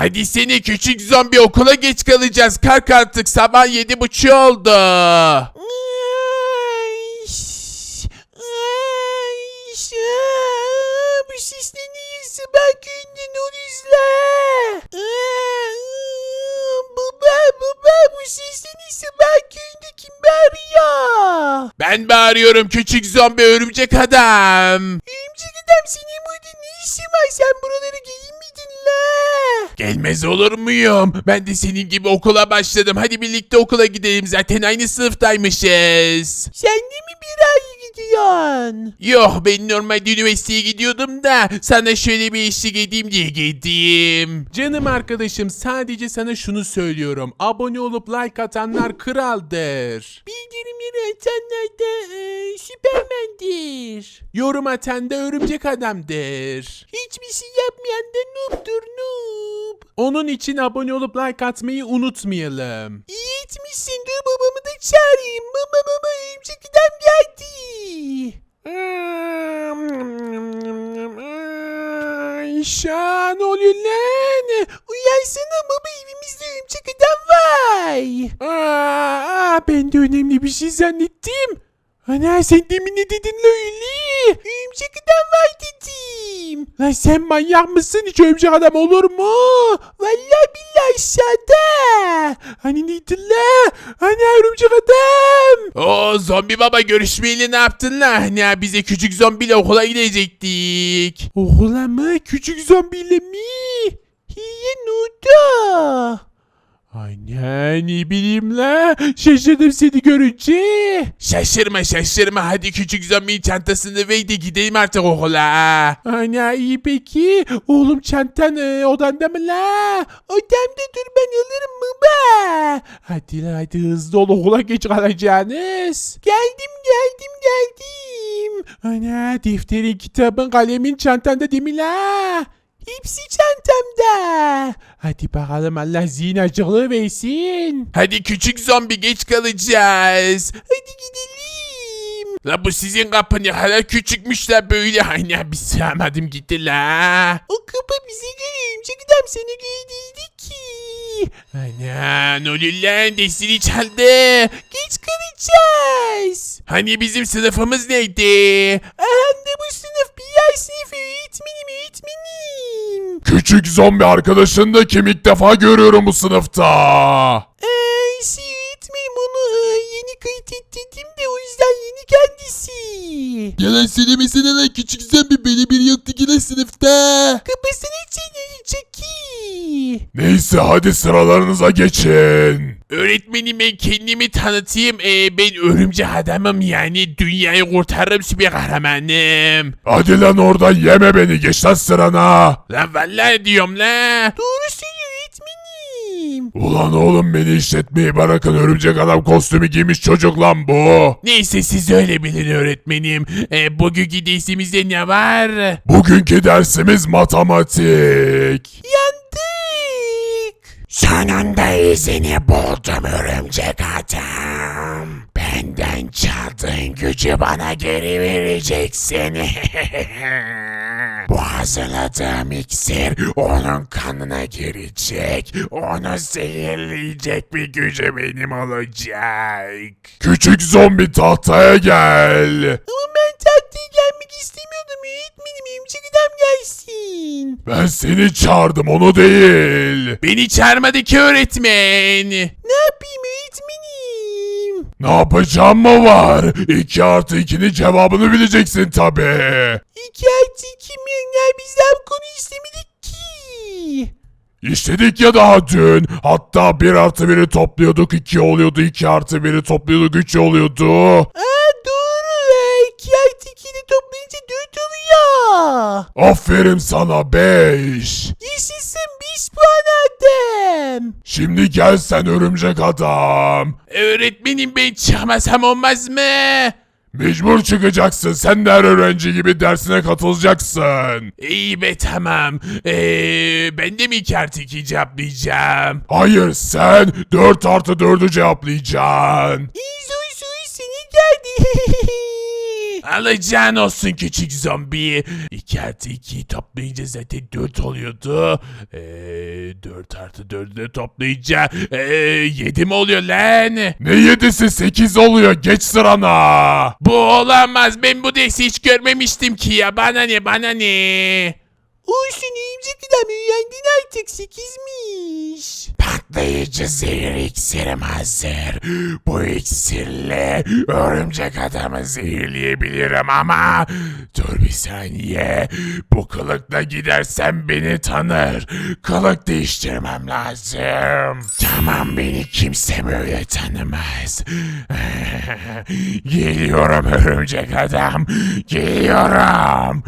Hadi seni küçük zombi okula geç kalacağız. Kalk artık sabah yedi buçuk oldu. Bu ses ne neyse bak önden oruzla. Baba baba bu ses ne bak önde kim bağırıyor? Ben bağırıyorum küçük zombi örümcek adam. Örümcek adam senin burada ne işin var sen buraları giyinmedin la. Gelmez olur muyum? Ben de senin gibi okula başladım. Hadi birlikte okula gidelim. Zaten aynı sınıftaymışız. Sen de mi bir ay gidiyorsun? Yok ben normalde üniversiteye gidiyordum da sana şöyle bir eşlik edeyim diye geldim. Canım arkadaşım sadece sana şunu söylüyorum. Abone olup like atanlar kraldır. Bildirimleri açanlar da e, süpermendir. Yorum atan da örümcek adamdır. Hiçbir şey yapmayan da noob'dur noob. Onun için abone olup like atmayı unutmayalım. İyi etmişsin dur babamı da çağırayım. Baba baba örümcek adam geldi. Ne oluyor lan? Uyansana baba evimizde örümcek adam var. Aa, ben de önemli bir şey zannettim. Ana sen demin ne dedin la öyle? Örümcek adam var dedim. Lan sen manyak mısın? Hiç örümcek adam olur mu? Vallahi billahi aşağıda. Hani neydi la? Hani örümcek adam? Oo zombi baba görüşmeyeli ne yaptın la? Hani bize küçük zombiyle okula gidecektik. Okula mı? Küçük zombiyle mi? Hiye ne Aynen ne bileyim la. Şaşırdım seni görünce. Şaşırma şaşırma hadi küçük zombi çantasını ver de gidelim artık okula. Ana iyi peki. Oğlum çantan e, odanda mı la? Odamda dur ben alırım baba. Hadi la hadi hızlı ol okula geç kalacağınız. Geldim geldim geldim. Ana defterin kitabın kalemin çantanda değil mi la? Hepsi çantamda. Hadi bakalım Allah zihin açıklığı versin. Hadi küçük zombi geç kalacağız. Hadi gidelim. La bu sizin kapı ne kadar küçükmüş la böyle. Aynen bir sığamadım gitti la. O kapı bize göre örümcek adam göre değildi ki. Ne oluyor lan dersini çaldı. Geç kalacağız. Hani bizim sınıfımız neydi? Aha da bu sınıf bir yer sınıfı öğretmenim öğretmenim. Küçük zombi arkadaşını da kim ilk defa görüyorum bu sınıfta. Eee şey öğretmenim onu e, yeni kayıt ettirdim de o yüzden yeni kendisi. Yalan söylemesene lan küçük zombi beni bir yoktu yine sınıfta. Kapısını çeneni çeki. Neyse hadi sıralarınıza geçin. Öğretmenim ben kendimi tanıtayım. Ee, ben örümcek adamım yani dünyayı kurtarırım süper kahramanım. Hadi lan orada yeme beni geç lan sırana. Lan vallahi diyorum la. Doğru söylüyor öğretmenim. Ulan oğlum beni işletmeyi bırakın örümcek adam kostümü giymiş çocuk lan bu. Neyse siz öyle bilin öğretmenim. Ee, bugünkü dersimizde ne var? Bugünkü dersimiz matematik. Yandık. Sonunda izini buldum örümcek adam. Benden çaldığın gücü bana geri vereceksin. Bu hazırladığım iksir onun kanına girecek. Onu zehirleyecek bir gücü benim olacak. Küçük zombi tahtaya gel. Ama ben tahtaya gelsin. Ben seni çağırdım onu değil. Beni çağırmadı ki öğretmen. Ne yapayım öğretmenim? Ne yapacağım mı var? 2 artı 2'nin cevabını bileceksin tabi. İki artı iki milyonlar bizden bu konuyu istemedik ki. İşledik ya daha dün. Hatta 1 artı 1'i topluyorduk 2 oluyordu. 2 artı 1'i topluyorduk 3 oluyordu. Aa oluyor. Aferin sana 5. Yaşasın beş puan aldım. Şimdi gel sen örümcek adam. Öğretmenim ben çıkmasam olmaz mı? Mecbur çıkacaksın. Sen de her öğrenci gibi dersine katılacaksın. İyi be tamam. Ee, ben de mi 2 artı 2 cevaplayacağım? Hayır sen 4 artı 4'ü cevaplayacaksın. İyi soru soru seni geldi. Alacağın olsun küçük zombi. 2 artı 2'yi toplayınca zaten 4 oluyordu. Eee 4 artı 4'ü de toplayınca eee 7 mi oluyor lan? Ne 7'si 8 oluyor geç sırana. Bu olamaz ben bu dersi hiç görmemiştim ki ya bana ne bana ne. Olsun örümcek adam uyandın artık sekizmiş. Patlayıcı zehir iksirim hazır. Bu iksirle örümcek adamı zehirleyebilirim ama... Dur bir saniye. Bu kılıkla gidersem beni tanır. Kılık değiştirmem lazım. Tamam beni kimse böyle tanımaz. Geliyorum örümcek adam. Geliyorum.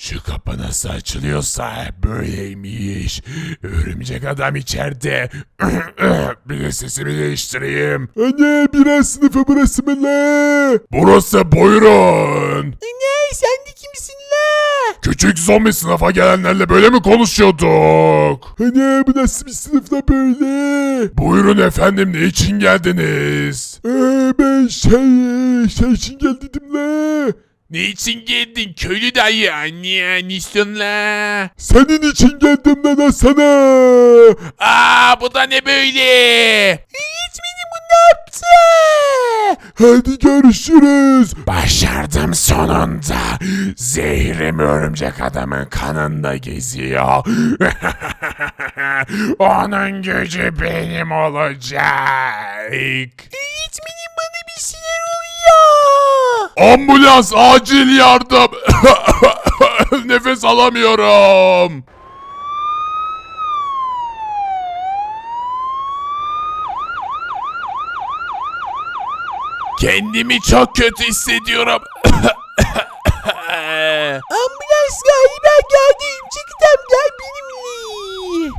Şu kapı nasıl açılıyorsa böyleymiş. Örümcek adam içeride. bir de sesimi değiştireyim. Anne biraz sınıfı burası mı la? Burası buyurun. Ne sen de kimsin la? Küçük zombi sınıfa gelenlerle böyle mi konuşuyorduk? Anne bu nasıl bir sınıfta böyle? Buyurun efendim ne için geldiniz? Ee, ben şey, şey için geldim la. Ne için geldin köylü dayı? Anne la? Senin için geldim lan sana. Aa bu da ne böyle? Öğretmenim bu ne yaptı? Hadi görüşürüz. Başardım sonunda. Zehrim örümcek adamın kanında geziyor. Onun gücü benim olacak. Ambulans acil yardım. Nefes alamıyorum. Kendimi çok kötü hissediyorum. Ambulans galiba geldi adam gel benimle.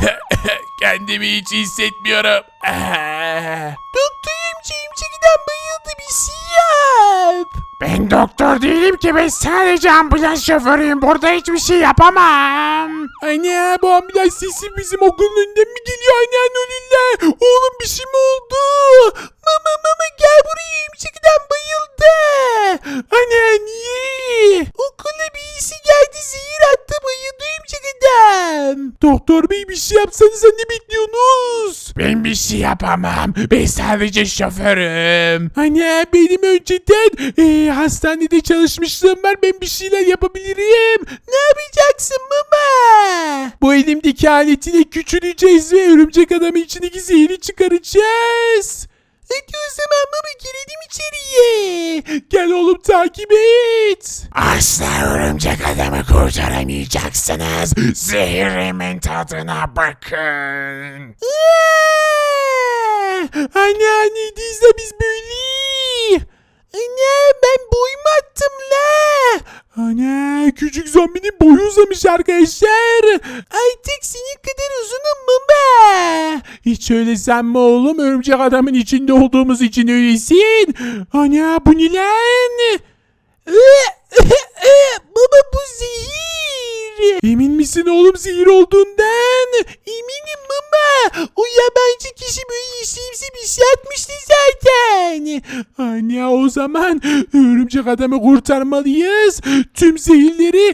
Kendimi hiç hissetmiyorum. Doktor değilim ki ben sadece ambulans şoförüyüm. Burada hiçbir şey yapamam. Anne bu ambulans sesi bizim okulun önünden mi geliyor anne anoliller? Oğlum bir şey mi oldu? Mama mama gel buraya adam bayıldı. Anne niye? Okula birisi geldi zehir attı bayıldı adam. Doktor bey bir şey yapsanıza ne bekliyorsunuz? Bir şey yapamam. Ben sadece şoförüm. Anne benim önceden eee, hastanede çalışmışlığım var ben bir şeyler yapabilirim. Ne yapacaksın baba? Bu elimdeki aletiyle küçüleceğiz ve örümcek adamın içindeki zehri çıkaracağız. Hadi o zaman baba girelim içeriye. Gel oğlum takip et. Asla örümcek adamı kurtaramayacaksınız. Zehrimin tadına bakın. Anne anne dizle biz böyle. Anne ben boyumu attım la. Anne küçük zombinin boyu uzamış arkadaşlar. Artık senin kadar uzunum baba. Hiç öyle sanma oğlum örümcek adamın içinde olduğumuz için öylesin. Anne bu ne lan? Baba bu zehir. Emin misin oğlum zehir olduğundan? Eminim baba. O yabancı kişi böyle yeşilimsi bir şey atmıştı zaten. Anne o zaman örümcek adamı kurtarmalıyız. Tüm zehirleri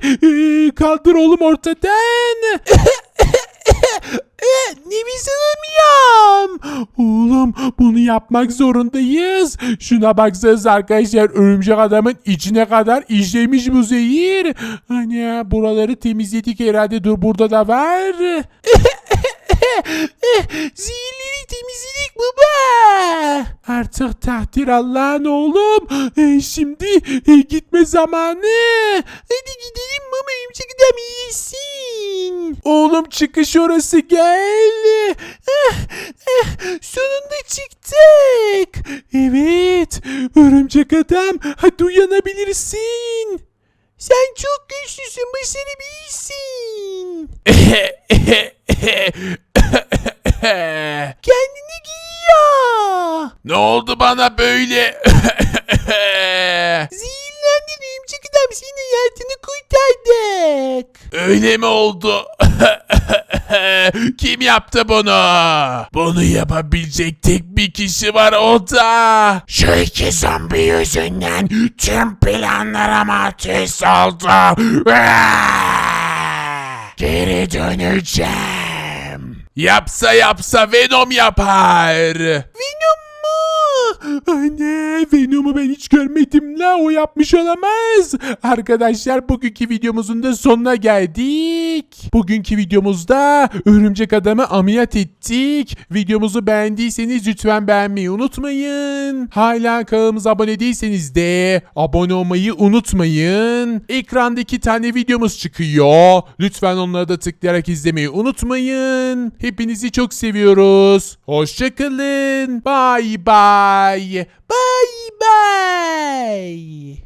e, kaldır oğlum ortadan. Nefes alamıyorum. Oğlum bunu yapmak zorundayız. Şuna baksanıza arkadaşlar örümcek adamın içine kadar işlemiş bu zehir. Hani buraları temizledik herhalde dur burada da var. Temizledik baba. Artık takdir Allah'ın oğlum. E, şimdi e, gitme zamanı. Hadi gidelim baba örümcek adam iyisin. Oğlum çıkış orası gel. Ah, ah, Sonunda çıktık. Evet. Örümcek adam hadi uyanabilirsin. Sen çok güçlüsün başarabilirsin. Kendini giyiyor. Ne oldu bana böyle? Zehirlendin örümcek adam senin hayatını kurtardık. Öyle mi oldu? Kim yaptı bunu? Bunu yapabilecek tek bir kişi var o da. Şu iki zombi yüzünden tüm planlarım ateş oldu. Geri döneceğim. Yapsa yapsa Venom yapar. Venom? Anne Venom'u ben hiç görmedim la o yapmış olamaz. Arkadaşlar bugünkü videomuzun da sonuna geldik. Bugünkü videomuzda örümcek adamı ameliyat ettik. Videomuzu beğendiyseniz lütfen beğenmeyi unutmayın. Hala kanalımıza abone değilseniz de abone olmayı unutmayın. Ekranda iki tane videomuz çıkıyor. Lütfen onları da tıklayarak izlemeyi unutmayın. Hepinizi çok seviyoruz. Hoşçakalın. Bye bye. Bye.